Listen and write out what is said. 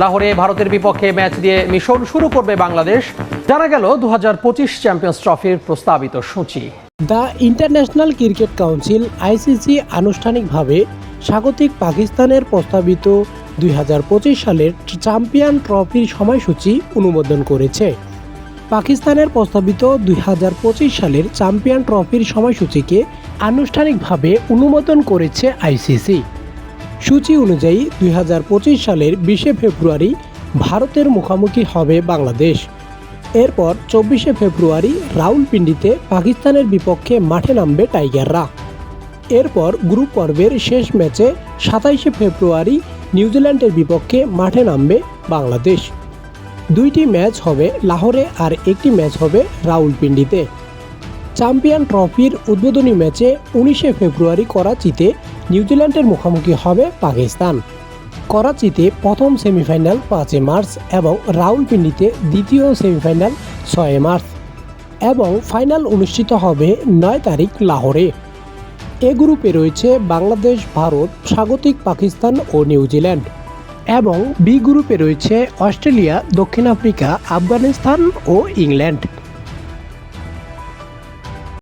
লাহোরে ভারতের বিপক্ষে ম্যাচ দিয়ে মিশন শুরু করবে বাংলাদেশ। জানা গেল দু পঁচিশ চ্যাম্পিয়ন্স ট্রফির প্রস্তাবিত সূচি। The International Cricket Council, ICC, আনুষ্ঠানিকভাবে স্বাগতিক পাকিস্তানের প্রস্তাবিত দুই সালের চ্যাম্পিয়ন ট্রফির সময়সূচি অনুমোদন করেছে। পাকিস্তানের প্রস্তাবিত দুই সালের চ্যাম্পিয়ন ট্রফির সময়সূচিকে আনুষ্ঠানিকভাবে অনুমোদন করেছে আইসিসি। সূচি অনুযায়ী দুই হাজার পঁচিশ সালের বিশে ফেব্রুয়ারি ভারতের মুখোমুখি হবে বাংলাদেশ। এরপর চব্বিশে ফেব্রুয়ারি রাউলপিন্ডিতে পাকিস্তানের বিপক্ষে মাঠে নামবে টাইগাররা। এরপর গ্রুপ পর্বের শেষ ম্যাচে সাতাইশে ফেব্রুয়ারি নিউজিল্যান্ডের বিপক্ষে মাঠে নামবে বাংলাদেশ। দুইটি ম্যাচ হবে লাহোরে আর একটি ম্যাচ হবে রাউলপিন্ডিতে। চ্যাম্পিয়ন ট্রফির উদ্বোধনী ম্যাচে উনিশে ফেব্রুয়ারি করাচিতে নিউজিল্যান্ডের মুখোমুখি হবে পাকিস্তান। করাচিতে প্রথম সেমিফাইনাল পাঁচে মার্চ এবং রাউলপিন্ডিতে দ্বিতীয় সেমিফাইনাল ছয় মার্চ এবং ফাইনাল অনুষ্ঠিত হবে নয় তারিখ লাহোরে। এ গ্রুপে রয়েছে বাংলাদেশ, ভারত, স্বাগতিক পাকিস্তান ও নিউজিল্যান্ড এবং বি গ্রুপে রয়েছে অস্ট্রেলিয়া, দক্ষিণ আফ্রিকা, আফগানিস্তান ও ইংল্যান্ড।